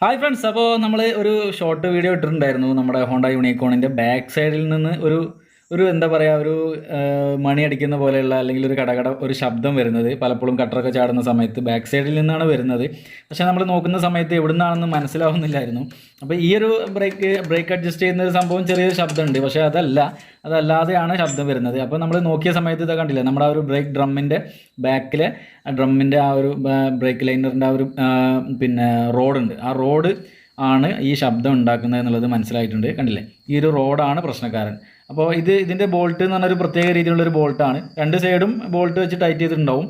Hi friends അപ്പോൾ നമ്മൾ ഒരു ഷോർട്ട് വീഡിയോ ഇട്ടിട്ടുണ്ടായിരുന്നു നമ്മുടെ ഹോണ്ട യൂണിക്കോണിന്റെ ബാക്ക് സൈഡിൽ നിന്ന് ഒരു ഒരു എന്താ പറയുക ഒരു മണി അടിക്കുന്ന പോലെയുള്ള അല്ലെങ്കിൽ ഒരു കടകട ഒരു ശബ്ദം വരുന്നത്. പലപ്പോഴും കട്ടറൊക്കെ ചാടുന്ന സമയത്ത് ബാക്ക് സൈഡിൽ നിന്നാണ് വരുന്നത്. പക്ഷേ നമ്മൾ നോക്കുന്ന സമയത്ത് എവിടെ നിന്നാണെന്ന് മനസ്സിലാവുന്നില്ലായിരുന്നു. അപ്പോൾ ഈ ഒരു ബ്രേക്ക് ബ്രേക്ക് അഡ്ജസ്റ്റ് ചെയ്യുന്ന ഒരു സംഭവം ചെറിയൊരു ശബ്ദമുണ്ട്. പക്ഷേ അതല്ല അതല്ലാതെയാണ് ശബ്ദം വരുന്നത്. അപ്പോൾ നമ്മൾ നോക്കിയ സമയത്ത് ഇത് കണ്ടില്ല നമ്മുടെ ആ ഒരു ബ്രേക്ക് ഡ്രമ്മിന്റെ ബാക്കിലെ ഡ്രമ്മിന്റെ ആ ഒരു ബ്രേക്ക് ലൈനറിന്റെ ആ ഒരു പിന്നെ റോഡുണ്ട്. ആ റോഡ് ആണ് ഈ ശബ്ദം ഉണ്ടാക്കുന്നത് എന്നുള്ളത് മനസ്സിലായിട്ടുണ്ട്. കണ്ടില്ലേ? ഈ ഒരു റോഡാണ് പ്രശ്നക്കാരൻ. അപ്പോൾ ഇത് ഇതിന്റെ ബോൾട്ട് എന്ന് പറഞ്ഞൊരു പ്രത്യേക രീതിയിലുള്ളൊരു ബോൾട്ടാണ്. രണ്ട് സൈഡും ബോൾട്ട് വെച്ച് ടൈറ്റ് ചെയ്തിട്ടുണ്ടാവും.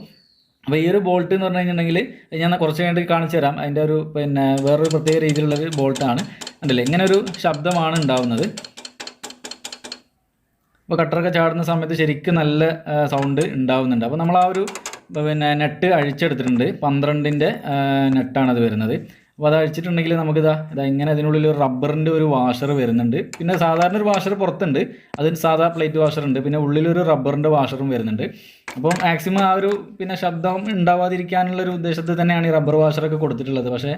അപ്പോൾ ഈ ഒരു ബോൾട്ട് എന്ന് പറഞ്ഞു കഴിഞ്ഞിട്ടുണ്ടെങ്കിൽ ഞാൻ കുറച്ച് കഴിഞ്ഞിട്ട് കാണിച്ചു തരാം. അതിന്റെ ഒരു പിന്നെ വേറൊരു പ്രത്യേക രീതിയിലുള്ളൊരു ബോൾട്ടാണ്. ഉണ്ടല്ലേ ഇങ്ങനെ ഒരു ശബ്ദമാണ് ഉണ്ടാവുന്നത്. അപ്പോൾ കട്ടറൊക്കെ ചാടുന്ന സമയത്ത് ശരിക്കും നല്ല സൗണ്ട് ഉണ്ടാവുന്നുണ്ട്. അപ്പോൾ നമ്മൾ ആ ഒരു പിന്നെ നെറ്റ് അഴിച്ചെടുത്തിട്ടുണ്ട്. പന്ത്രണ്ടിന്റെ നെട്ടാണത് വരുന്നത്. അപ്പോൾ അത് അഴിച്ചിട്ടുണ്ടെങ്കിൽ നമുക്കിതാ ഇതാ ഇങ്ങനെ അതിനുള്ളിൽ ഒരു റബ്ബറിന്റെ ഒരു വാഷർ വരുന്നുണ്ട്. പിന്നെ സാധാരണ ഒരു വാഷർ പുറത്തുണ്ട്. അതിന് സാധാ പ്ലേറ്റ് വാഷർ ഉണ്ട്. പിന്നെ ഉള്ളിലൊരു റബ്ബറിന്റെ വാഷറും വരുന്നുണ്ട്. അപ്പോൾ മാക്സിമം ആ ഒരു പിന്നെ ശബ്ദം ഉണ്ടാവാതിരിക്കാനുള്ള ഒരു ഉദ്ദേശത്തിൽ തന്നെയാണ് ഈ റബ്ബർ വാഷറൊക്കെ കൊടുത്തിട്ടുള്ളത്. പക്ഷേ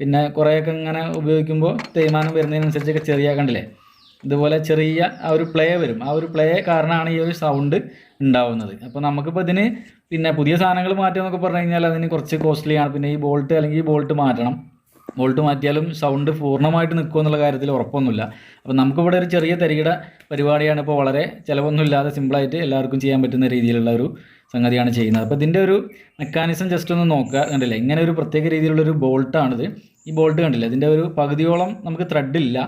പിന്നെ കുറേയൊക്കെ ഇങ്ങനെ ഉപയോഗിക്കുമ്പോൾ തേയ്മാനം വരുന്നതിനനുസരിച്ചൊക്കെ ചെറിയ കണ്ടില്ലേ? ഇതുപോലെ ചെറിയ ആ ഒരു പ്ലേ വരും. ആ ഒരു പ്ലേ കാരണമാണ് ഈ ഒരു സൗണ്ട് ഉണ്ടാവുന്നത്. അപ്പോൾ നമുക്കിപ്പോൾ ഇതിന് പിന്നെ പുതിയ സാധനങ്ങൾ മാറ്റുക എന്നൊക്കെ പറഞ്ഞു കഴിഞ്ഞാൽ അതിന് കുറച്ച് കോസ്റ്റ്ലിയാണ് പിന്നെ ഈ ബോൾട്ട് അല്ലെങ്കിൽ ഈ ബോൾട്ട് മാറ്റണം. ബോൾട്ട് മാറ്റിയാലും സൗണ്ട് പൂർണമായിട്ട് നിൽക്കുമോ എന്നുള്ള കാര്യത്തിൽ ഉറപ്പൊന്നുമില്ല. അപ്പോൾ നമുക്കിവിടെ ഒരു ചെറിയ തരികിട പരിപാടിയാണ് ഇപ്പോൾ വളരെ ചിലവൊന്നുമില്ലാതെ സിമ്പിളായിട്ട് എല്ലാവർക്കും ചെയ്യാൻ പറ്റുന്ന രീതിയിലുള്ള ഒരു സംഗതിയാണ് ചെയ്യുന്നത്. അപ്പോൾ ഇതിന്റെ ഒരു മെക്കാനിസം ജസ്റ്റ് ഒന്ന് നോക്കുക കണ്ടില്ലേ? ഇങ്ങനെ ഒരു പ്രത്യേക രീതിയിലുള്ളൊരു ബോൾട്ടാണിത്. ഈ ബോൾട്ട് കണ്ടില്ലേ? ഇതിന്റെ ഒരു പകുതിയോളം നമുക്ക് ത്രെഡില്ല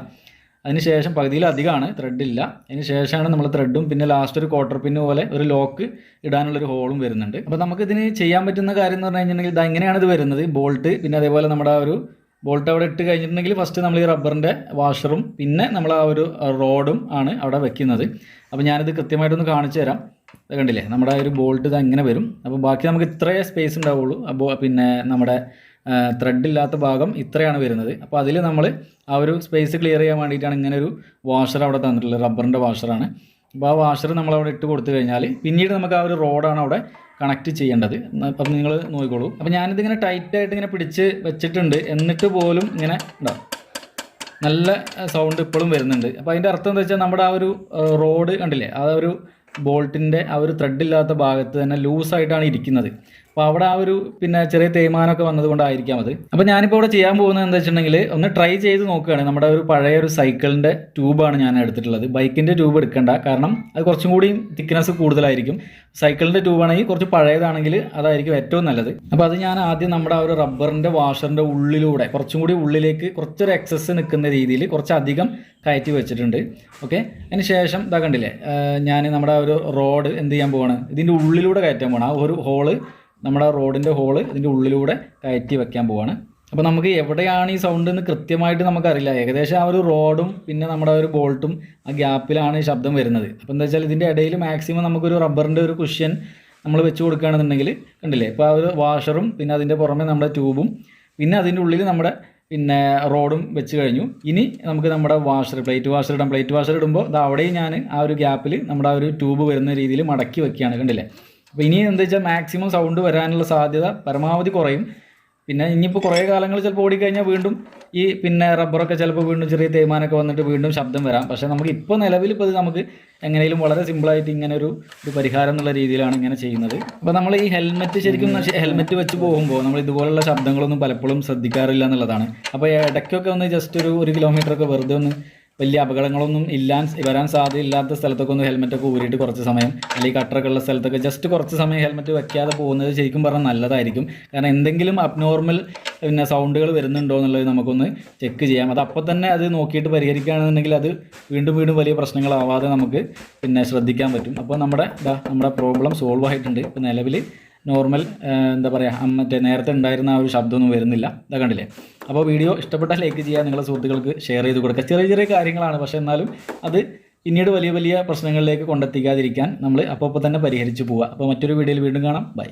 അതിനുശേഷം പകുതിയിലധികമാണ് ത്രെഡില്ല അതിന് ശേഷമാണ് നമ്മൾ ത്രെഡും പിന്നെ ലാസ്റ്റ് ഒരു ക്വാർട്ടർ പിന്ന് പോലെ ഒരു ലോക്ക് ഇടാനുള്ളൊരു ഹോളും വരുന്നുണ്ട്. അപ്പോൾ നമുക്കിതിന് ചെയ്യാൻ പറ്റുന്ന കാര്യം എന്ന് പറഞ്ഞു കഴിഞ്ഞിട്ടുണ്ടെങ്കിൽ ഇത് എങ്ങനെയാണ് ഇത് വരുന്നത്. ബോൾട്ട് പിന്നെ അതേപോലെ നമ്മുടെ ഒരു ബോൾട്ട് അവിടെ ഇട്ട് കഴിഞ്ഞിട്ടുണ്ടെങ്കിൽ ഫസ്റ്റ് നമ്മൾ ഈ റബ്ബറിന്റെ വാഷറും പിന്നെ നമ്മൾ ആ ഒരു റോഡും ആണ് അവിടെ വെക്കുന്നത്. അപ്പോൾ ഞാനിത് കൃത്യമായിട്ടൊന്ന് കാണിച്ചു തരാം. ഇത് കണ്ടില്ലേ? നമ്മുടെ ഒരു ബോൾട്ട് ഇത് അങ്ങനെ വരും. അപ്പോൾ ബാക്കി നമുക്ക് ഇത്രയേ സ്പേസ് ഉണ്ടാവുള്ളൂ. അപ്പോൾ പിന്നെ നമ്മുടെ ത്രെഡ് ഇല്ലാത്ത ഭാഗം ഇത്രയാണ് വരുന്നത്. അപ്പോൾ അതിൽ നമ്മൾ ആ ഒരു സ്പേസ് ക്ലിയർ ചെയ്യാൻ വേണ്ടിയിട്ടാണ് ഇങ്ങനെ ഒരു വാഷർ അവിടെ തന്നിട്ടുള്ളത്. റബ്ബറിന്റെ വാഷറാണ് അപ്പോൾ ആ വാഷർ നമ്മൾ അവിടെ ഇട്ട് കൊടുത്തു കഴിഞ്ഞാൽ പിന്നീട് നമുക്ക് ആ ഒരു റോഡാണ് അവിടെ കണക്ട് ചെയ്യേണ്ടത്. അപ്പം നിങ്ങൾ നോക്കിക്കോളൂ. അപ്പോൾ ഞാനിതിങ്ങനെ ടൈറ്റായിട്ട് ഇങ്ങനെ പിടിച്ച് വെച്ചിട്ടുണ്ട്. എന്നിട്ട് പോലും ഇങ്ങനെ ഉണ്ടാവും നല്ല സൗണ്ട് ഇപ്പോഴും വരുന്നുണ്ട്. അപ്പോൾ അതിന്റെ അർത്ഥം എന്താ വെച്ചാൽ നമ്മുടെ ആ ഒരു റോഡ് കണ്ടില്ലേ? ആ ഒരു ബോൾട്ടിന്റെ ആ ഒരു ത്രെഡ് ഇല്ലാത്ത ഭാഗത്ത് തന്നെ ലൂസായിട്ടാണ് ഇരിക്കുന്നത്. അപ്പോൾ അവിടെ ആ ഒരു പിന്നെ ചെറിയ തേയ്മാനമൊക്കെ വന്നതുകൊണ്ടായിരിക്കാം അത്. അപ്പോൾ ഞാനിപ്പോൾ ഇവിടെ ചെയ്യാൻ പോകുന്നത് എന്താ വെച്ചിട്ടുണ്ടെങ്കിൽ ഒന്ന് ട്രൈ ചെയ്ത് നോക്കുകയാണ്. നമ്മുടെ ഒരു പഴയ ഒരു സൈക്കിളിന്റെ ട്യൂബാണ് ഞാൻ എടുത്തിട്ടുള്ളത്. ബൈക്കിന്റെ ട്യൂബ് എടുക്കണ്ട. കാരണം അത് കുറച്ചും കൂടി തിക്നെസ് കൂടുതലായിരിക്കും. സൈക്കിളിന്റെ ട്യൂബാണെങ്കിൽ കുറച്ച് പഴയതാണെങ്കിൽ അതായിരിക്കും ഏറ്റവും നല്ലത്. അപ്പോൾ അത് ഞാൻ ആദ്യം നമ്മുടെ ആ ഒരു റബ്ബറിന്റെ വാഷറിന്റെ ഉള്ളിലൂടെ കുറച്ചും കൂടി ഉള്ളിലേക്ക് കുറച്ചൊരു എക്സസ് നിൽക്കുന്ന രീതിയിൽ കുറച്ചധികം കയറ്റി വെച്ചിട്ടുണ്ട്. ഓക്കെ അതിന് ശേഷം ഇതാ കണ്ടില്ലേ? ഞാൻ നമ്മുടെ ഒരു റോഡ് എന്ത് ചെയ്യാൻ പോവാണ്? ഇതിന്റെ ഉള്ളിലൂടെ കയറ്റാൻ പോകണം ആ ഒരു ഹോൾ നമ്മുടെ റോഡിന്റെ ഹോൾ ഇതിന്റെ ഉള്ളിലൂടെ കയറ്റി വെക്കാൻ പോവാണ്. അപ്പോൾ നമുക്ക് എവിടെയാണ് ഈ സൗണ്ട് എന്ന് കൃത്യമായിട്ട് നമുക്കറിയില്ല. ഏകദേശം ആ ഒരു റോഡും പിന്നെ നമ്മുടെ ഒരു ബോൾട്ടും ആ ഗ്യാപ്പിലാണ് ഈ ശബ്ദം വരുന്നത്. അപ്പോൾ എന്താ വെച്ചാൽ ഇതിന്റെ ഇടയിൽ മാക്സിമം നമുക്കൊരു റബ്ബറിന്റെ ഒരു കുഷ്യൻ നമ്മൾ വെച്ച് കൊടുക്കുകയാണെന്നുണ്ടെങ്കിൽ കണ്ടില്ലേ? ഇപ്പോൾ ആ ഒരു വാഷറും പിന്നെ അതിന്റെ പുറമെ നമ്മുടെ ട്യൂബും പിന്നെ അതിന്റെ ഉള്ളിൽ നമ്മുടെ പിന്നെ റോഡും വെച്ച് കഴിഞ്ഞു. ഇനി നമുക്ക് നമ്മുടെ വാഷർ പ്ലേറ്റ് വാഷർ ഇടാം. പ്ലേറ്റ് വാഷർ ഇടുമ്പോൾ അത് അവിടെയും ഞാൻ ആ ഒരു ഗ്യാപ്പിൽ നമ്മുടെ ആ ഒരു ട്യൂബ് വരുന്ന രീതിയിൽ മടക്കി വെക്കുകയാണ് കണ്ടില്ലേ? അപ്പോൾ ഇനി എന്താ വെച്ചാൽ മാക്സിമം സൗണ്ട് വരാനുള്ള സാധ്യത പരമാവധി കുറയും. പിന്നെ ഇനിയിപ്പോൾ കുറേ കാലങ്ങൾ ചിലപ്പോൾ ഓടിക്കഴിഞ്ഞാൽ വീണ്ടും ഈ പിന്നെ റബ്ബറൊക്കെ ചിലപ്പോൾ വീണ്ടും ചെറിയ തേയ്മാനൊക്കെ വന്നിട്ട് വീണ്ടും ശബ്ദം വരാം. പക്ഷേ നമുക്ക് ഇപ്പോൾ നിലവിൽ ഇപ്പോൾ ഇത് നമുക്ക് എങ്ങനെയും വളരെ സിമ്പിളായിട്ട് ഇങ്ങനെ ഒരു ഒരു പരിഹാരം എന്നുള്ള രീതിയിലാണ് ഇങ്ങനെ ചെയ്യുന്നത്. അപ്പോൾ നമ്മൾ ഈ ഹെൽമെറ്റ് ശരിക്കും ഹെൽമെറ്റ് വെച്ച് പോകുമ്പോൾ നമ്മൾ ഇതുപോലുള്ള ശബ്ദങ്ങളൊന്നും പലപ്പോഴും ശ്രദ്ധിക്കാറില്ല എന്നുള്ളതാണ്. അപ്പോൾ ഇടയ്ക്കൊക്കെ ഒന്ന് ജസ്റ്റ് ഒരു ഒരു കിലോമീറ്ററൊക്കെ വെറുതെ ഒന്ന് വലിയ അപകടങ്ങളൊന്നും ഇല്ലാൻ വരാൻ സാധ്യതയില്ലാത്ത സ്ഥലത്തൊക്കെ ഒന്ന് ഹെൽമെറ്റൊക്കെ ഊരിയിട്ട് കുറച്ച് സമയം അല്ലെങ്കിൽ കട്ടറൊക്കെ ഉള്ള സ്ഥലത്തൊക്കെ ജസ്റ്റ് കുറച്ച് സമയം ഹെൽമെറ്റ് വെക്കാതെ പോകുന്നത് ശരിക്കും പറഞ്ഞാൽ നല്ലതായിരിക്കും. കാരണം എന്തെങ്കിലും അബ്നോർമൽ പിന്നെ സൗണ്ടുകൾ വരുന്നുണ്ടോ എന്നുള്ളത് നമുക്കൊന്ന് ചെക്ക് ചെയ്യാം. അത് അപ്പോൾ തന്നെ അത് നോക്കിയിട്ട് പരിഹരിക്കുകയാണെന്നുണ്ടെങ്കിൽ അത് വീണ്ടും വീണ്ടും വലിയ പ്രശ്നങ്ങളാവാതെ നമുക്ക് പിന്നെ ശ്രദ്ധിക്കാൻ പറ്റും. അപ്പോൾ നമ്മുടെ നമ്മുടെ പ്രോബ്ലം സോൾവ് ആയിട്ടുണ്ട്. ഇപ്പോൾ നിലവിൽ നോർമൽ എന്താ പറയുക മറ്റേ നേരത്തെ ഉണ്ടായിരുന്ന ആ ഒരു ശബ്ദമൊന്നും വരുന്നില്ല. ഇതാ കണ്ടില്ലേ? അപ്പോൾ വീഡിയോ ഇഷ്ടപ്പെട്ടാൽ ലൈക്ക് ചെയ്യുക നിങ്ങളുടെ സുഹൃത്തുക്കൾക്ക് ഷെയർ ചെയ്ത് കൊടുക്കുക. ചെറിയ ചെറിയ കാര്യങ്ങളാണ് പക്ഷേ എന്നാലും അത് പിന്നീട് വലിയ വലിയ പ്രശ്നങ്ങളിലേക്ക് കൊണ്ടെത്തിക്കാതിരിക്കാൻ നമ്മൾ അപ്പോൾ തന്നെ പരിഹരിച്ചു പോവുക. അപ്പോൾ മറ്റൊരു വീഡിയോയിൽ വീണ്ടും കാണാം. ബൈ.